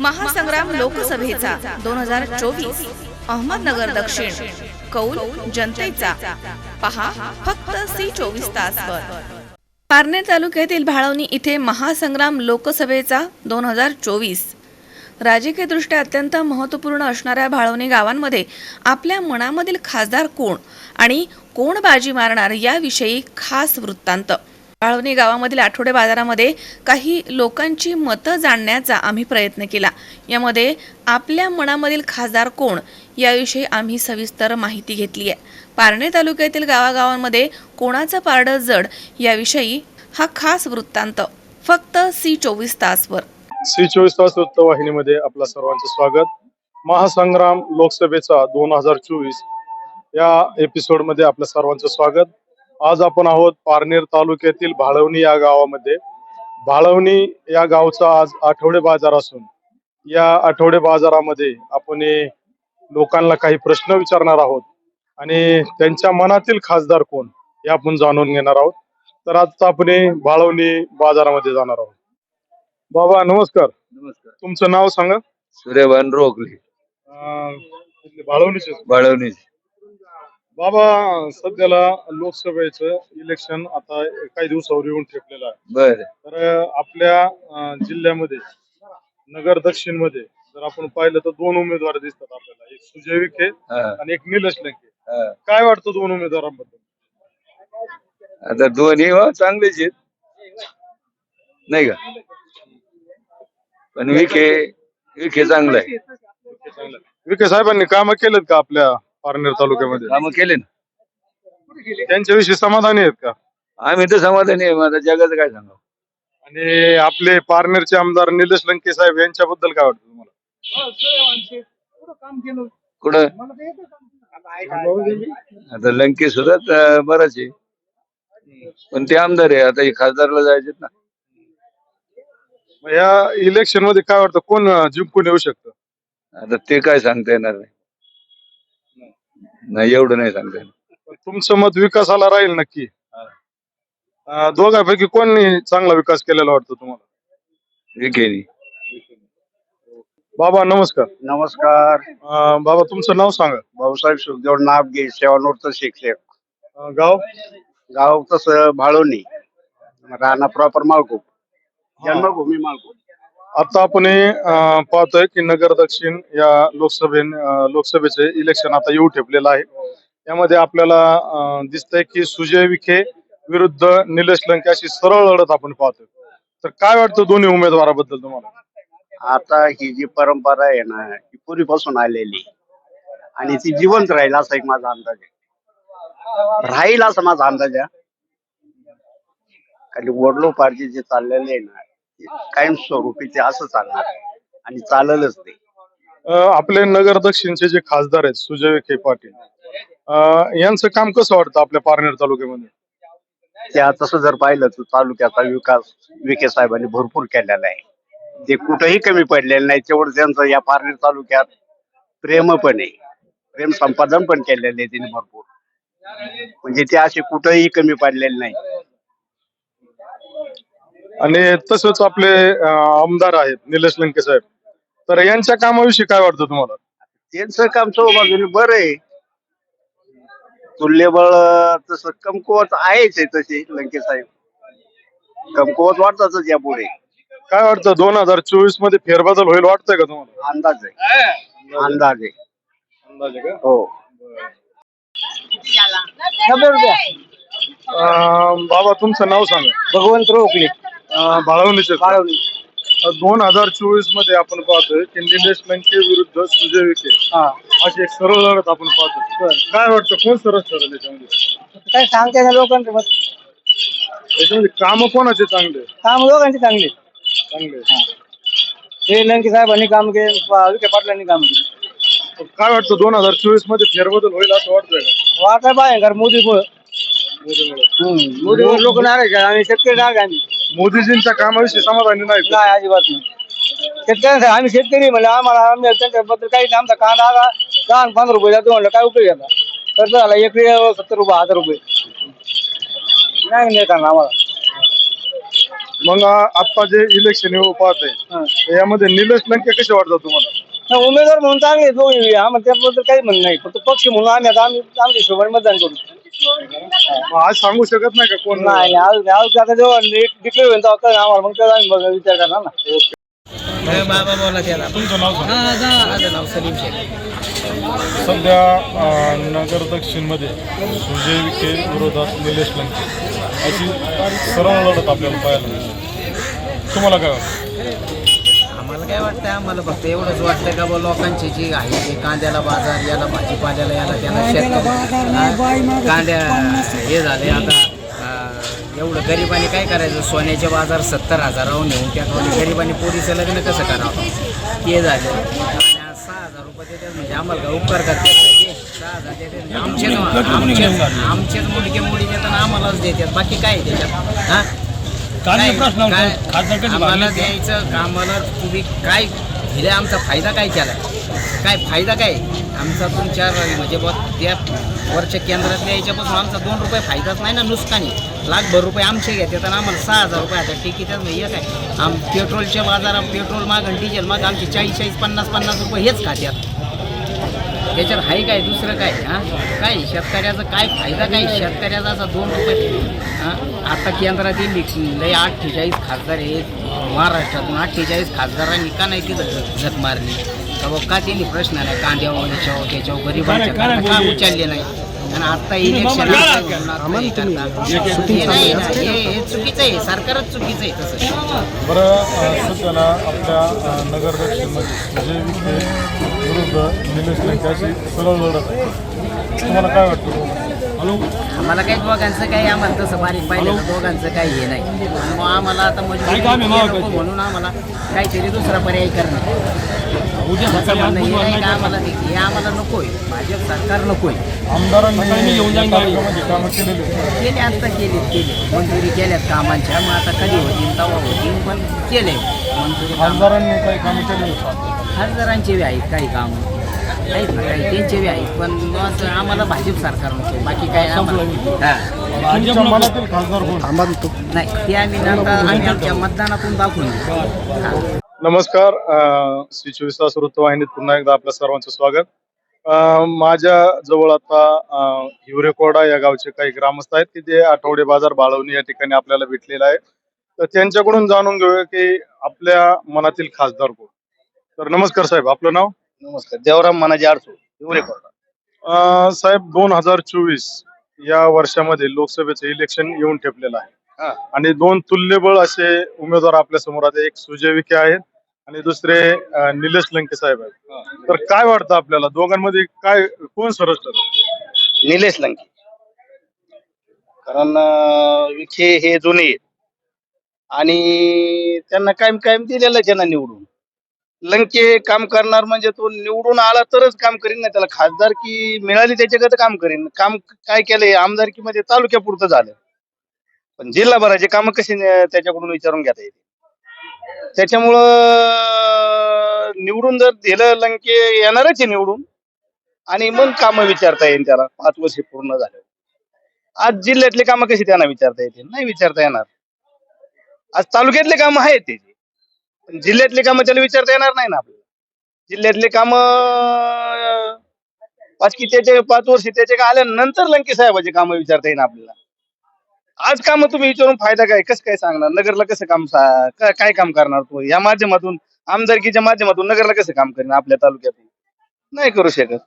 महासंग्राम लोकसभेचा दोन हजार चोवीस. अहमदनगर दक्षिण. कौल जनतेचा. पहा फक्त सी चोवीस तासवर पारनेर तालुक्यातील भाळवणी इथे महासंग्राम लोकसभेचा दोन हजार चोवीस. राजकीयदृष्ट्या अत्यंत महत्त्वपूर्ण असणाऱ्या भाळवणी गावांमध्ये आपल्या मनामधील खासदार कोण आणि कोण बाजी मारणार याविषयी खास वृत्तांत. भाळवणी गावामधील आठवडे बाजारामध्ये काही लोकांची मतं जाणण्याचा आम्ही प्रयत्न केला. यामध्ये आपल्या मनामधील खासदार कोण याविषयी आम्ही सविस्तर माहिती घेतली आहे. पारणे तालुक्यातील गावागावांमध्ये कोणाचं पारडं जड याविषयी हा खास वृत्तांत फक्त सी चोवीस तासवर. सी चोवीस तास वृत्तवाहिनीमध्ये आपलं सर्वांचं स्वागत. महासंग्राम लोकसभेचा दोन हजार चोवीस या एपिसोडमध्ये आपलं सर्वांचं स्वागत. आज आपण आहोत पारनेर तालुक्यातील भाळवणी या गावामध्ये. भाळवणी या गावचा आज आठवडे बाजार असून या आठवडे बाजारामध्ये आपण लोकांना काही प्रश्न विचारणार आहोत आणि त्यांच्या मनातील खासदार कोण हे आपण जाणून घेणार आहोत. तर आता आपण भाळवणी बाजारामध्ये जाणार आहोत. बाबा नमस्कार. नमस्कार. तुमचं नाव सांगा. सूर्यभान रोखले. इथले भाळवणीचे. बाळवणी बाबा सध्याला लोकसभेचं इलेक्शन आता काही दिवसावर येऊन ठेपलेलं आहे. बर. तर आपल्या अं, जिल्ह्यामध्ये नगर दक्षिणमध्ये जर आपण पाहिलं तर दोन उमेदवार दिसतात आपल्याला. एक सुजय विखे आणि एक निलेश लंके. काय वाटतं दोन उमेदवारांबद्दल? आता दोन्ही हो चांगलेच आहेत. नाही का? पण विखे विखे चांगलं आहे. चांगलं. विखे साहेबांनी काम केलेत का आपल्या? पारनेर तालुक्यामध्ये. काम केले ना. त्यांच्याविषयी समाधानी आहेत का? आम्ही तर समाधानी आहे माझा जगाचं काय सांगावं? आणि आपले पारनेरचे आमदार निलेश लंके साहेब यांच्याबद्दल काय वाटतं तुम्हाला? कुठं? आता लंके सुद्धा त- बराच आहे. पण ते आमदार आहे आता हे खासदारला जायचे ना. मग या इलेक्शनमध्ये काय वाटतं? कोण अं, जिंकून येऊ शकतं? आता ते काय सांगता येणार नाही. नाही एवढं नाही सांगता येणार. तुमचं मत विकासाला राहील नक्की. अं, दोघांपैकी कोणी चांगला विकास केलेला वाटतो तुम्हाला? बाबा नमस्कार. नमस्कार. अं, बाबा तुमचं नाव सांगा. भाऊसाहेब सुखदेव नाबगे सेवानोरचं शिक्षक. अं, गाव? गाव तसं भाळवणी राणा प्रॉपर माळकूप जन्मभूमी माळकूप आता आपण हे, अं, पाहतोय की नगर दक्षिण या लोकसभे लोकसभेचे इलेक्शन आता येऊ ठेपलेलं आहे. यामध्ये आपल्याला अं, दिसतंय की सुजय विखे विरुद्ध निलेश लंके अशी सरळ लढत आपण पाहतोय. तर काय वाटतं दोन्ही उमेदवाराबद्दल तुम्हाला? आता ही जी परंपरा आहे ना ही पूर्वीपासून आलेली आणि ती जिवंत राहील असा एक माझा अंदाज आहे. राहील असा माझा अंदाज आहे. कारण वडलोपारचे जे चाललेले आहे ना ते कायम स्वरूपी ते असं चालणार आणि चाललंच ते अं, आपले नगर दक्षिणचे जे खासदार आहेत सुजय विखे पाटील अं, यांचं काम कसं वाटतं आपल्या पारनेर तालुक्यामध्ये? त्या तसं जर पाहिलं तर तालुक्याचा विकास विखे साहेबांनी भरपूर केलेला आहे. ते कुठेही कमी पडलेलं नाही तेवढं त्यांचं या पारनेर तालुक्यात प्रेम पण आहे. प्रेम संपादन पण केलेलं आहे त्यांनी भरपूर. म्हणजे ते असे कुठेही कमी पडलेले नाही. आणि तसंच आपले आमदार आहेत निलेश लंके साहेब. तर यांच्या कामाविषयी काय वाटतं तुम्हाला? त्यांचं काम बाजूने बरं आहे. तुल्यबळ तसं कमकुवत आहेच आहे तसे लंके साहेब. कमकुवत वाटतातच या पुढे काय वाटतं दोन हजार चोवीसमध्ये फेरबदल होईल वाटतंय का तुम्हाला? अंदाज आहे. अंदाज आहे. अंदाजे का? हो. अं, बाबा तुमचं नाव सांगा. भगवंत रोखले बाळवणीचे दोन हजार चोवीसमध्ये आपण पाहतोय की निलेश लंके विरुद्ध सुजय विखे. हा. अशी एक सरळ लढत आपण पाहतोय. काय वाटतं कोण सरळ सरळ याच्यामध्ये? काय सांगते ना लोकांचे याच्यामध्ये काम कोणाचे चांगले? काम लोकांचे चांगले. चांगले. हे. लंके साहेबांनी काम केले पा- विखे पाटलांनी काम केले. काय वाटतं दोन हजार चोवीसमध्ये फेरबदल होईल असं वाटतंय का? वाटाय पाहिजे कारण मोदीमुळे. मोदीमुळे लोक नाराज आहे आणि शेतकरी नाराज आहे आम्ही. मोदीजींच्या कामाविषयी समाधानी नाही नाही अजिबात नाही. शेतकऱ्यांसाठी आम्ही शेतकरी म्हणलं आम्हाला आम्ही त्यांच्याबद्दल काही नाही. आमचा कांदा आला दहा आणि पंधरा रुपये जातो म्हणलं काय उपयोग याचा? खर्च झाला एकरी सत्तर रुपये हजार रुपये. नाही नाही करणार आम्हाला. मग आता जे इलेक्शन पाहत हा. आहे यामध्ये निलेश लंके कसे वाटतात तुम्हाला? उमेदवार म्हणून चांगले दोघे आम्हाला त्याबद्दल काही म्हणणं नाही. फक्त पक्ष म्हणून आम्ही आता आम्ही आमच्या हिशोबाने मतदान करू. मग आज सांगू शकत नाही का कोण? नाही नाही, आज आज आता जेव्हा डिक्लेअर होईल तेव्हा कळेल आम्हाला. मग तेव्हा आम्ही बघा विचार करणार ना. बाबा बोला त्याला. तुमचं नाव सांगा. माझं नाव सलीम शेख. सध्या नगर दक्षिणमध्ये सुजय विखे विरोधात निलेश लंके. अशी सरळ लढत आपल्याला पाहायला मिळते तुम्हाला काय वाटतं? आम्हाला काय वाटतं आम्हाला फक्त एवढंच वाटतं का बा लोकांची जी आहे ते कांद्याला बाजार याला भाजीपाल्याला याला त्याला शेतकरी हा, कांद्या हे झाले आता एवढं गरिबांनी काय करायचं? सोन्याचे बाजार सत्तर हजारावर नेऊन त्या गरिबांनी पोरीचं लग्न कसं करावं? ते झालं. सहा हजार रुपये देतात म्हणजे आम्हाला उपकार करतात? सहा हजार देतात म्हणजे आमचेच आमचेच आमचेच मुलगे मुली देतात आम्हालाच देतात. बाकी काय त्याच्यात हा काय आम्हाला द्यायचं कामाला तुम्ही काय दिले आमचा फायदा काय केला काय फायदा काय? आमचा तुमच्या म्हणजे बुवा त्या वरच्या केंद्रात यायच्यापासून आमचा दोन रुपये फायदाच नाही ना नुकसानी. लाखभर रुपये आमचे घेतात आणि आम्हाला सहा हजार रुपये आता टिकीतच नाही. हे काय? आम पेट्रोलच्या बाजारात पेट्रोल माग आणि डिझेल माग आमचे चाळीस चाळीस पन्नास पन्नास रुपये हेच खात्यात. त्याच्यात आहे काय दुसरं काय? हां? काय शेतकऱ्याचा काय फायदा काय? शेतकऱ्याचा असा दोन रुपये. हां? आता केंद्रातील लय अठ्ठेचाळीस खासदार आहेत. महाराष्ट्रातून अठ्ठेचाळीस खासदारांनी का नाही तिथं झक मारली? का त्यांनी प्रश्न नाही? कांद्यावर याच्यावर त्याच्यावर गरिबांच्या का उचलले नाही? आणि आता इलेक्शन हे चुकीचं आहे सरकारच चुकीचं आहे तसं. बरं आपल्या अ, नगर दक्षिणमध्ये सुजय विखे विरुद्ध निलेश लंके अशी सरळ लढत आहे. तुम्हाला काय वाटतं? आम्हाला काही दोघांचं काही आम्हाला तसं बारीक पाहिलं तर दोघांचं काही हे नाही. आणि मग आम्हाला आता म्हणजे नको म्हणून आम्हाला काहीतरी दुसरा पर्याय करणं म्हणणं हे नाही का आम्हाला हे आम्हाला नकोय. भाजप सरकार नकोय. आहेत. केले आता केले केले. मंजुरी केल्यात कामांच्या. मग आता कधी होतील तेव्हा होतील पण केले मंजुरी. खासदारांनी काही कामं. खासदारांचे बी आहेत काही काम. आहेत ना काही त्यांचे बी आहेत. पण असं आम्हाला भाजप सरकार नको बाकी काय आम्हाला हां. तुमच्या मनातील खासदार कोण? नाही ते आम्ही आमच्या मतदानातून दाखवून देऊ. हां. नमस्कार श्री चोवीस तास वृत्तवाहिनीत पुन्हा एकदा आपल्या सर्वांचं स्वागत. माझ्या जवळ आता हिवरेकोडा या गावचे काही ग्रामस्थ आहेत की जे आठवडे बाजार बाळवणी या ठिकाणी आपल्याला भेटलेला आहे. तर त्यांच्याकडून जाणून घेऊया की आपल्या मनातील खासदार कोण? तर नमस्कार साहेब आपलं नाव? नमस्कार देवराम मनाजी आडसो अ, साहेब दोन हजार चोवीस या वर्षामध्ये लोकसभेचं इलेक्शन येऊन ठेपलेलं आहे. आणि दोन तुल्यबळ असे उमेदवार आपल्यासमोर आहेत एक सुजय विखे आहेत आणि दुसरे अ, निलेश लंके साहेब आहेत. तर काय वाटतं आपल्याला? दोघांमध्ये काय कोण सरस निलेश लंके. कारण अं, विखे हे जुने आहेत. आणि त्यांना कायम कायम दिलेलं त्यांना निवडून. लंके काम करणार म्हणजे तो निवडून आला तरच काम करीन ना त्याला खासदारकी मिळाली त्याच्याकडे काम करीन. काम काय केलंय? आमदारकीमध्ये तालुक्यापुरतं झालं. पण जिल्हाभराचे काम कसे न- त्याच्याकडून विचारून घेता येते त्याच्यामुळं निवडून जर दिलं लंके येणारच आहे निवडून. आणि मग कामं विचारता येईल त्याला. पाच वर्ष पूर्ण झाले. आज जिल्ह्यातले कामं कशी त्यांना विचारता येतील? नाही विचारता येणार. आज तालुक्यातले कामं आहेत त्याचे पण जिल्ह्यातले कामं त्याला विचारता येणार नाही ना आपल्याला. जिल्ह्यातले काम पाच की त्याचे पाच वर्ष त्याचे आल्यानंतर लंके साहेबाचे कामं विचारता येईल आपल्याला. आज काम तुम्ही विचारून फायदा काय? कसं काय सांगणार? नगरला कसं काम सा- काय काय काम करणार तू? या माध्यमातून आमदारकीच्या माध्यमातून नगरला कसं काम करणार आपल्या तालुक्यातून नाही करू शकत.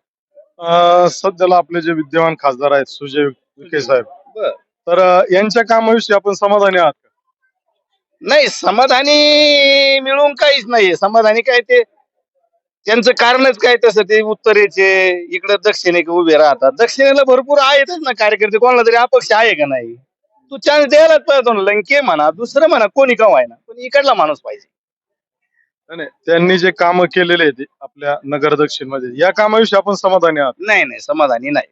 अ, सध्याला आपले जे विद्यमान खासदार आहेत सुजय विखे साहेब. बर. तर अ, यांच्या कामाविषयी आपण समाधानी आहात का? नाही समाधानी मिळून काहीच नाहीये. समाधानी काय ते? त्यांचं कारणच काय तसं? ते उत्तरेचे इकडे दक्षिणेक उभे राहतात. दक्षिणेला भरपूर आहेतच ना कार्यकर्ते. कोणाला तरी अपक्ष आहे का नाही? तू चान्स द्यायलाच पाहिजे ना. लंके म्हणा दुसरं म्हणा कोणी का ना पण इकडला माणूस पाहिजे. नाही, नाही त्यांनी जे कामं केलेले आहेत आपल्या नगर दक्षिणमध्ये या कामाविषयी आपण समाधानी आहात? नाही नाही समाधानी नाही.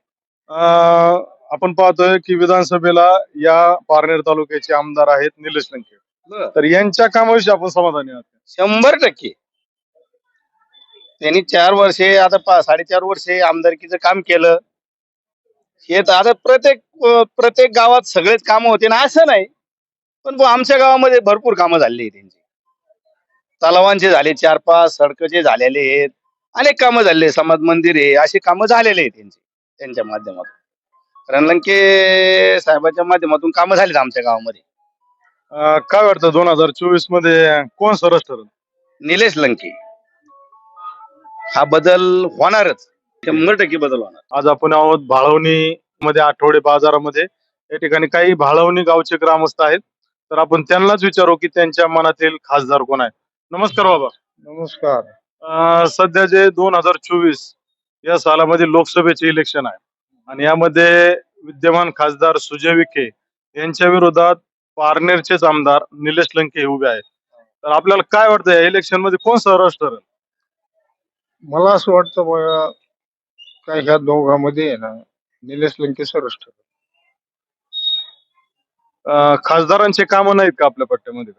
अं, आपण पाहतोय की विधानसभेला या पारनेर तालुक्याचे आमदार आहेत निलेश लंके. तर यांच्या कामाविषयी आपण समाधानी आहात? शंभर टक्के. त्यांनी चार वर्षे आता पा साडेचार वर्षे आमदारकीचं काम केलं. तर आता प्रत्येक प्रत्येक गावात सगळेच काम होते ना असं नाही. पण आमच्या गावामध्ये भरपूर कामं झालेली त्यांची. तलावांचे झाले चार पाच सडकचे झालेले आहेत. अनेक कामं झालेले. समाज मंदिर आहे अशी कामं झालेले आहेत त्यांची त्यांच्या माध्यमातून. रणलंके साहेबांच्या माध्यमातून कामं झालीत आमच्या गावामध्ये. अं, काय वाटतं दोन हजार चोवीसमध्ये कोण सरस ठरेल? निलेश लंके. हा बदल होणारच. शंभर टक्के बदल होणार. आज आपण आहोत भाळवणी मध्ये आठवडे बाजारामध्ये. या ठिकाणी काही भाळवणी गावचे ग्रामस्थ आहेत. तर आपण त्यांनाच विचारू की त्यांच्या मनातील खासदार कोण आहे नमस्कार बाबा. नमस्कार. अं, सध्या जे दोन हजार चोवीस या सालामध्ये लोकसभेचे इलेक्शन आहे. आणि यामध्ये विद्यमान खासदार सुजय विखे यांच्या विरोधात पारनेरचेच आमदार निलेश लंके हे उभे आहेत. तर आपल्याला काय वाटतं या इलेक्शनमध्ये कोण ठरेल? मला असं वाटतं बघा काय ह्या दोघांमध्ये आहे ना निलेश लंके सरस अं, खासदारांचे कामं नाहीत का आपल्या पट्ट्यामध्ये?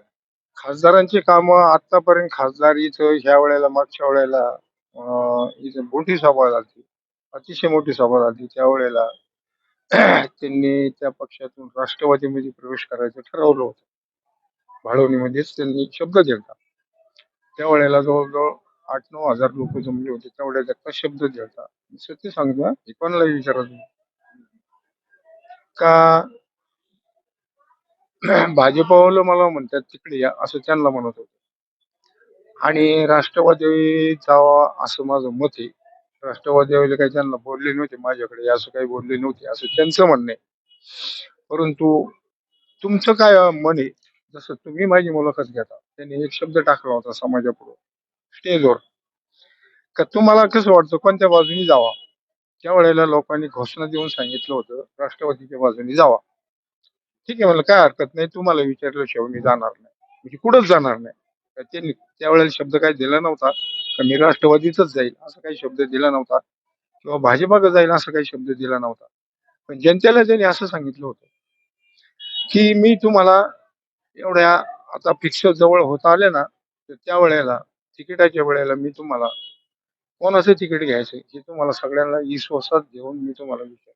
खासदारांची कामं आतापर्यंत खासदार इथं ह्या वेळेला मागच्या वेळेला अं, इथं मोठी सभा झाली. अतिशय मोठी सभा झाली. त्यावेळेला त्यांनी त्या पक्षातून राष्ट्रवादीमध्ये प्रवेश करायचं ठरवलं होतं. भाळवणीमध्येच त्यांनी शब्द दिला. त्यावेळेला जवळजवळ आठ नऊ हजार लोक जमले होते तेवढ्या त्याचा शब्द द्यायचा सत्य सांगता हे. कोणाला विचारत नाही. का भाजपवालं मला म्हणतात तिकडे या असं त्यांना म्हणत होते. आणि राष्ट्रवादी जावा असं माझं मत आहे. राष्ट्रवादी काही त्यांना बोलले नव्हते माझ्याकडे असं काही बोलले नव्हते असं त्यांचं म्हणणं आहे. परंतु तुमचं काय मन आहे? जसं तुम्ही माझी मुलाखत घेता त्यांनी एक शब्द टाकला होता समाजापुढे. स्टेजवर का तुम्हाला कसं वाटतं कोणत्या बाजूनी जावा? त्या वेळेला लोकांनी घोषणा देऊन सांगितलं होतं राष्ट्रवादीच्या बाजूनी जावा. ठीक आहे मला काय हरकत नाही तुम्हाला विचारल्याशिवाय मी जाणार नाही. म्हणजे कुठंच जाणार नाही. त्यांनी त्यावेळेला शब्द काही दिला नव्हता का मी राष्ट्रवादीतच जाईल असा काही शब्द दिला नव्हता. किंवा भाजपाकडे जाईल असा काही शब्द दिला नव्हता. पण जनतेला त्यांनी असं सांगितलं होतं की मी तुम्हाला एवढ्या आता फिक्स जवळ होत आले ना तर त्यावेळेला तिकिटाच्या वेळेला मी तुम्हाला कोणाचं तिकीट घ्यायचं हे तुम्हाला सगळ्यांना विश्वासात घेऊन मी तुम्हाला विचार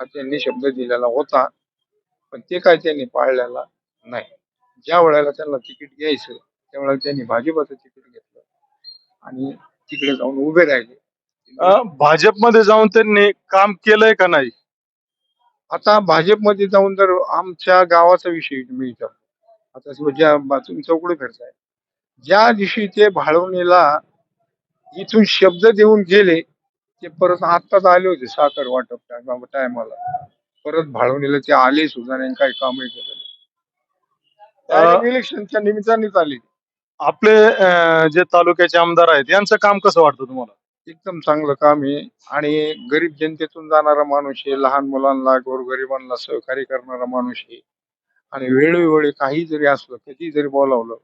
हा त्यांनी शब्द दिलेला होता पण ते काय त्यांनी पाळलेला नाही. ज्या वेळेला त्यांना तिकीट घ्यायचं त्यावेळेला त्यांनी भाजपाचं तिकीट घेतलं आणि तिकडे जाऊन उभे राहिले. भाजपमध्ये जाऊन त्यांनी काम केलंय का नाही? आता भाजपमध्ये जाऊन जर आमच्या गावाचा विषय मी विचारतो आता ज्या चौकडे फिरताय ज्या दिवशी ते भाळवणीला इथून शब्द देऊन गेले ते परत आत्ताच आले होते साखर वाटप टायमाला परत भाळवणीला ते आले सुद्धा नाही काही कामही केलं इलेक्शनच्या निमित्तानेच आले. आपले अं, जे तालुक्याचे आमदार आहेत यांचं काम कसं वाटतं तुम्हाला? एकदम चांगलं काम आहे. आणि गरीब जनतेतून जाणारा माणूस आहे लहान मुलांना गोरगरिबांना सहकार्य करणारा माणूस आहे. आणि वेळोवेळी काही जरी असलं कधी जरी बोलावलं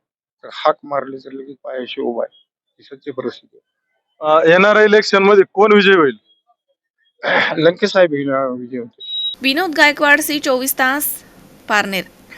हाक मारली तर लगेच पायाशी उभा आहे. ही सत्य परिस्थिती येणाऱ्या इलेक्शनमध्ये कोण विजय होईल? लंके साहेब विजय होते विनोद गायकवाड सी चोवीस तास पारनेर.